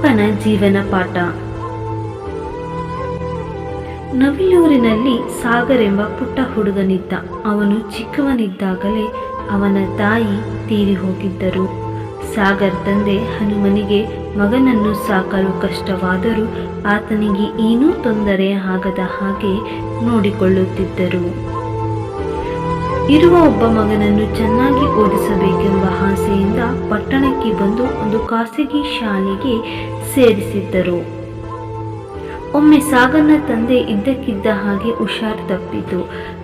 ಅಪ್ಪನ ಜೀವನ ಪಾಠ. ನವಿಲೂರಿನಲ್ಲಿ ಸಾಗರ್ ಎಂಬ ಪುಟ್ಟ ಹುಡುಗನಿದ್ದ. ಅವನು ಚಿಕ್ಕವನಿದ್ದಾಗಲೇ ಅವನ ತಾಯಿ ತೀರಿ ಹೋಗಿದ್ದರು. ಸಾಗರ್ ತಂದೆ ಹನುಮನಿಗೆ ಮಗನನ್ನು ಸಾಕಲು ಕಷ್ಟವಾದರೂ ಆತನಿಗೆ ಏನೂ ತೊಂದರೆ ಆಗದ ಹಾಗೆ ನೋಡಿಕೊಳ್ಳುತ್ತಿದ್ದರು. ಇರುವ ಒಬ್ಬ ಮಗನನ್ನು ಚೆನ್ನಾಗಿ ಓದಿಸಬೇಕೆಂಬ ಆಸೆಯಿಂದ ಪಟ್ಟಣಕ್ಕೆ ಬಂದು ಒಂದು ಖಾಸಗಿ ಶಾಲೆಗೆ ಸೇರಿಸಿದ್ದರು. ಒಮ್ಮೆ ಸಾಗನ್ನ ತಂದೆ ಇದ್ದಕ್ಕಿದ್ದ ಹಾಗೆ ಹುಷಾರ್ ತಪ್ಪಿತು.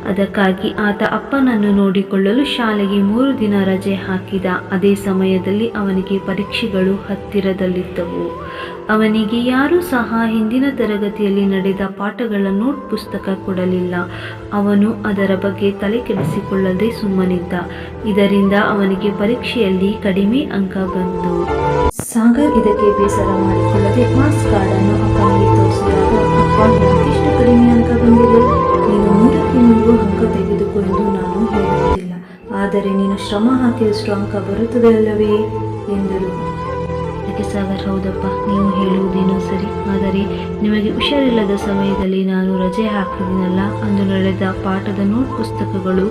ಅದಕ್ಕಾಗಿ ಆತ ಅಪ್ಪನನ್ನು ನೋಡಿಕೊಳ್ಳಲು ಶಾಲೆಗೆ ಮೂರು ದಿನ ರಜೆ ಹಾಕಿದ. ಅದೇ ಸಮಯದಲ್ಲಿ ಅವನಿಗೆ ಪರೀಕ್ಷೆಗಳು ಹತ್ತಿರದಲ್ಲಿದ್ದವು. ಅವನಿಗೆ ಯಾರೂ ಸಹ ಹಿಂದಿನ ತರಗತಿಯಲ್ಲಿ ನಡೆದ ಪಾಠಗಳ ನೋಟ್ ಪುಸ್ತಕ ಕೊಡಲಿಲ್ಲ. ಅವನು ಅದರ ಬಗ್ಗೆ ತಲೆ ಕೆಡಿಸಿಕೊಳ್ಳದೆ ಸುಮ್ಮನಿದ್ದ. ಇದರಿಂದ ಅವನಿಗೆ ಪರೀಕ್ಷೆಯಲ್ಲಿ ಕಡಿಮೆ ಅಂಕ ಬಂತು. ಸಾಗರ್ ಇದಕ್ಕೆ ಬೇಸರ ಮಾಡಿಕೊಳ್ಳದೆ ಮಾರ್ಕ್ಸ್ ಕಾರ್ಡ್ ಅನ್ನು ಅಪ್ಪನಿಗೆ ತೋರಿಸಿದಾಗ, ಅಪ್ಪ ಯಾಕಿಷ್ಟು ಕಡಿಮೆ ಅಂಕ ಬಂದಿದೆ. ನೀನು ನೂರಕ್ಕೆ ನೂರು ಅಂಕ ತೆಗೆದುಕೊ ಎಂದು ನಾನು ಹೇಳುವುದಿಲ್ಲ. ಆದರೆ ನೀನು ಶ್ರಮ ಹಾಕಿದಷ್ಟು ಅಂಕ ಬರುತ್ತದೆ ಅಲ್ಲವೇ? ಎಂದರು. ಅದಕ್ಕೆ ಸಾಗರ್, ಹೌದಪ್ಪ, ನೀವು ಹೇಳುವುದೇನೋ ಸರಿ. ಆದರೆ ನಿಮಗೆ ಹುಷಾರಿಲ್ಲದ ಸಮಯದಲ್ಲಿ ನಾನು ರಜೆ ಹಾಕಿದ್ದೀನಲ್ಲ ಅಂದು ನಡೆದ ಪಾಠದ ನೋಟ್ ಪುಸ್ತಕಗಳು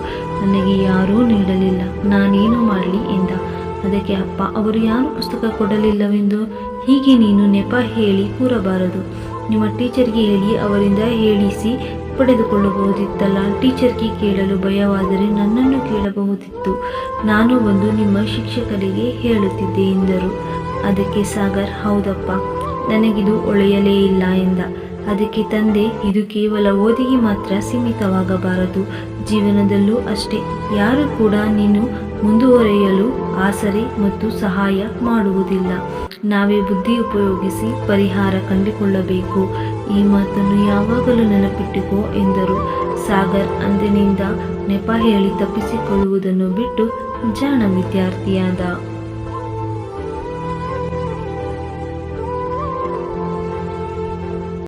ನನಗೆ ಯಾರೂ ನೀಡಲಿಲ್ಲ. ನಾನೇನು ಮಾಡಲಿ? ಎಂದ. ಅದಕ್ಕೆ ಅಪ್ಪ, ಅವರು ಯಾರು ಪುಸ್ತಕ ಕೊಡಲಿಲ್ಲವೆಂದು ಹೀಗೆ ನೀನು ನೆಪ ಹೇಳಿ ಕೂರಬಾರದು. ನಿಮ್ಮ ಟೀಚರ್ಗೆ ಹೇಳಿ ಅವರಿಂದ ಹೇಳಿಸಿ ಪಡೆದುಕೊಳ್ಳಬಹುದಿತ್ತಲ್ಲ. ಟೀಚರ್ಗೆ ಕೇಳಲು ಭಯವಾದರೆ ನನ್ನನ್ನು ಕೇಳಬಹುದಿತ್ತು. ನಾನು ಬಂದು ನಿಮ್ಮ ಶಿಕ್ಷಕರಿಗೆ ಹೇಳುತ್ತಿದ್ದೆ ಎಂದರು. ಅದಕ್ಕೆ ಸಾಗರ್, ಹೌದಪ್ಪ, ನನಗಿದು ಒಳೆಯಲೇ ಇಲ್ಲ ಎಂದ. ಅದಕ್ಕೆ ತಂದೆ, ಇದು ಕೇವಲ ಓದಿಗೆ ಮಾತ್ರ ಸೀಮಿತವಾಗಬಾರದು. ಜೀವನದಲ್ಲೂ ಅಷ್ಟೇ. ಯಾರು ಕೂಡ ನೀನು ಮುಂದುವರಿಯಲು ಆಸರೆ ಮತ್ತು ಸಹಾಯ ಮಾಡುವುದಿಲ್ಲ. ನಾವೇ ಬುದ್ಧಿ ಉಪಯೋಗಿಸಿ ಪರಿಹಾರ ಕಂಡುಕೊಳ್ಳಬೇಕು. ಈ ಮಾತನ್ನು ಯಾವಾಗಲೂ ನೆನಪಿಟ್ಟುಕೋ ಎಂದರು. ಸಾಗರ್ ಅಂದಿನಿಂದ ನೆಪ ಹೇಳಿ ತಪ್ಪಿಸಿಕೊಳ್ಳುವುದನ್ನು ಬಿಟ್ಟು ಜಾಣ ವಿದ್ಯಾರ್ಥಿಯಾದ